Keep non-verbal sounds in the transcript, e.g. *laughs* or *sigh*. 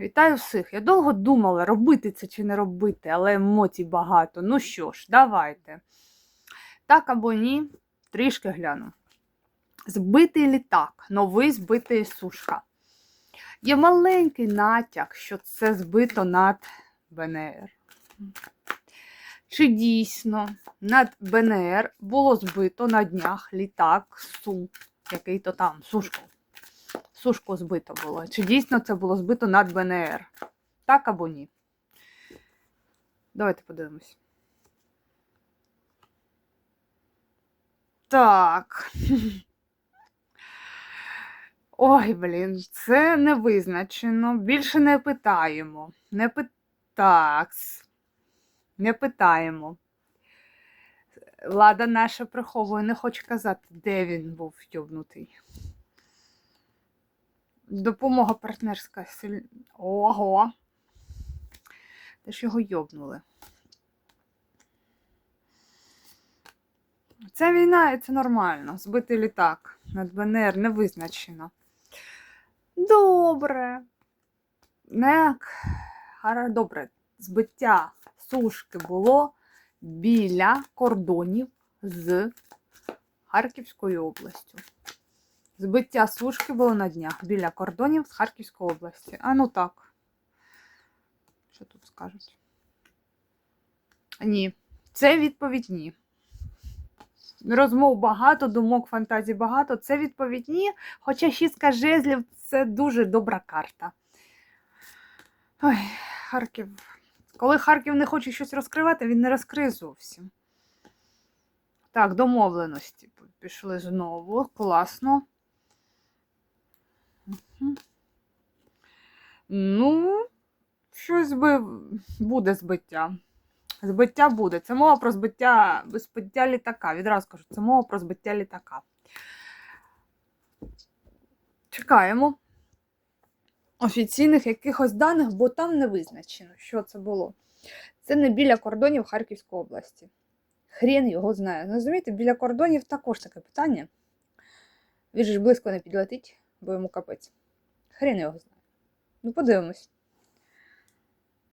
Вітаю всіх. Я довго думала, робити це чи не робити, але емоцій багато. Ну що ж, давайте. Так або ні, трішки гляну. Збитий літак, новий збитий сушка. Є маленький натяк, що це збито над БНР. Чи дійсно над БНР було збито на днях літак Су, який то там, сушку. Сушку збито було. Чи дійсно це було збито над БНР? Так або ні? Давайте подивимось. Так. *laughs* Ой, блін, це не визначено. Більше не питаємо. Не пи... Такс. Не питаємо. Влада наша приховує, не хоче казати, де він був йобнутий. Допомога партнерська силь... Ого. Те ж його йобнули. Це війна і це нормально. Збитий літак над БНР не визначено. Добре. Не... Гара- Добре. Збиття сушки було біля кордонів з Харківською областю. Збиття сушки було на днях біля кордонів з Харківської області. А ну так. Що тут скажуть? Ні. Це відповідь ні. Розмов багато, думок, фантазій багато. Це відповідь ні. Хоча шістка жезлів це дуже добра карта. Ой, Харків. Коли Харків не хоче щось розкривати, він не розкриє зовсім. Так, домовленості пішли знову. Класно. Ну, щось би буде збиття. Збиття буде. Це мова про збиття, збиття літака. Відразу кажу, це мова про збиття літака. Чекаємо офіційних якихось даних, бо там не визначено, що це було. Це не біля кордонів Харківської області. Хрен його знає. Розумієте, біля кордонів також таке питання. Він ж близько не підлетить, бо йому капець. Хрін його знає. Ну, подивимось.